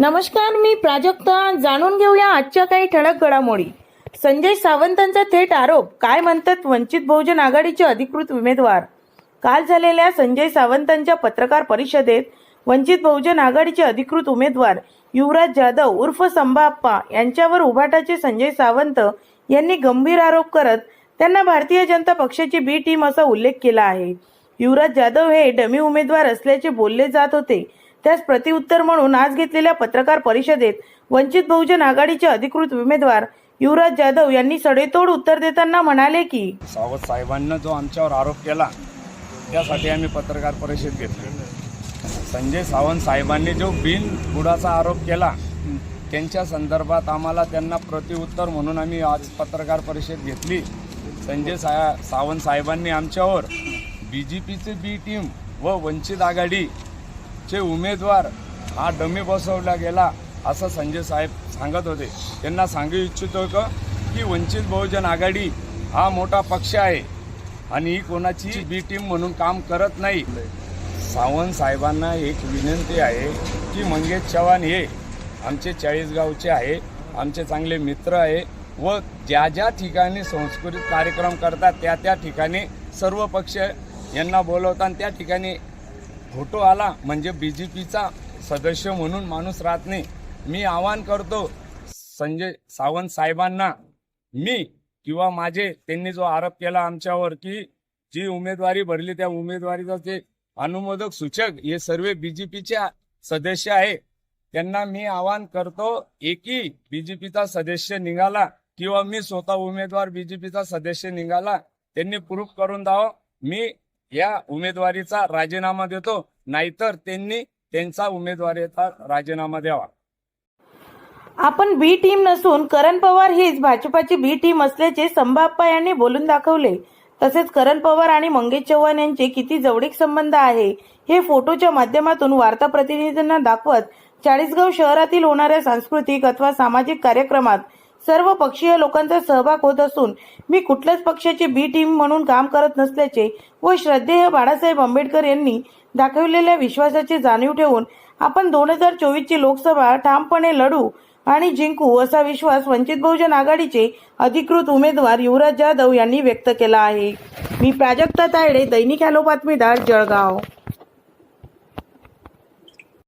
नमस्कार मी प्राजक्ता. जाणून घेऊया आजच्या काही ठळक घडामोडी. संजय सावंतांचा थेट आरोप. काय म्हणतात वंचित बहुजन आघाडीचे अधिकृत उमेदवार? काल झालेल्या संजय सावंतांच्या पत्रकार परिषदेत वंचित बहुजन आघाडीचे अधिकृत उमेदवार युवराज जाधव उर्फ संभाप्पा यांच्यावर उभाटाचे संजय सावंत यांनी गंभीर आरोप करत त्यांना भारतीय जनता पक्षाची बी टीम असा उल्लेख केला आहे. युवराज जाधव हे डमी उमेदवार असल्याचे बोलले जात होते. त्यास प्रतिउत्तर म्हणून आज घेतलेल्या पत्रकार परिषदेत वंचित बहुजन आघाडीचे अधिकृत उमेदवार युवराज जाधव यांनी सडेतोड उत्तर देताना म्हणाले की सावंत साहेबांना जो आमच्यावर आरोप केला त्यासाठी आम्ही पत्रकार परिषद घेतली. संजय सावंत साहेबांनी जो बिन बुडाचा आरोप केला त्यांच्या संदर्भात आम्हाला त्यांना प्रतिउत्तर म्हणून आम्ही आज पत्रकार परिषद घेतली. संजय सा सावंत साहेबांनी आमच्यावर बी जे पीचे बी टीम व वंचित आघाडी चे उमेदवार हा डमी बसवला गेला असं संजय साहेब सांगत होते. त्यांना सांगू इच्छितो का की वंचित बहुजन आघाडी हा मोठा पक्ष आहे आणि ही कोणाची बी टीम म्हणून काम करत नाही. सावंत साहेबांना एक विनंती आहे की मंगेश चव्हाण हे आमचे चाळीसगावचे आहे आमचे चांगले मित्र आहे व ज्या ज्या ठिकाणी सांस्कृतिक कार्यक्रम करतात त्या त्या ठिकाणी सर्व पक्ष यांना बोलवतात त्या ठिकाणी फोटो आला म्हणजे बी जे पीचा सदस्य म्हणून माणूस राहत नाही. मी आवाहन करतो संजय सावंत साहेबांना मी किंवा माझे त्यांनी जो आरोप केला आमच्यावर की जी उमेदवारी भरली त्या उमेदवारीचा ते अनुमोदक सूचक हे सर्व बीजेपीचे सदस्य आहे. त्यांना मी आवाहन करतो एकी बीजेपीचा सदस्य निघाला किंवा मी स्वतः उमेदवार बीजेपीचा सदस्य निघाला त्यांनी प्रूफ करून द्यावं मी या उमेदवारीचा राजीनामा देतो. नाहीतर त्यांनी त्यांचा उमेदवारीचा राजीनामा द्यावा. आपण बी टीम नसून करण पवार हीच भाजपाची बी टीम असल्याचे संभाप्पा यांनी बोलून दाखवले. तसेच करण पवार आणि मंगेश चव्हाण यांचे किती जवळीक संबंध आहे हे फोटोच्या माध्यमातून वार्ता प्रतिनिधींना दाखवत चाळीसगाव शहरातील होणाऱ्या सांस्कृतिक अथवा सामाजिक कार्यक्रमात सर्व पक्षीय लोकांचा सहभाग होत असून मी कुठल्याच पक्षाची बी टीम म्हणून काम करत नसल्याचे व श्रद्धेय बाळासाहेब आंबेडकर यांनी दाखवलेल्या विश्वासाची जाणीव ठेवून आपण दोन हजार चोवीसची लोकसभा ठामपणे लढू आणि जिंकू असा विश्वास वंचित बहुजन आघाडीचे अधिकृत उमेदवार युवराज जाधव यांनी व्यक्त केला आहे. मी प्राजक्ता तायडे दैनिक हॅलो बातमीदार जळगाव.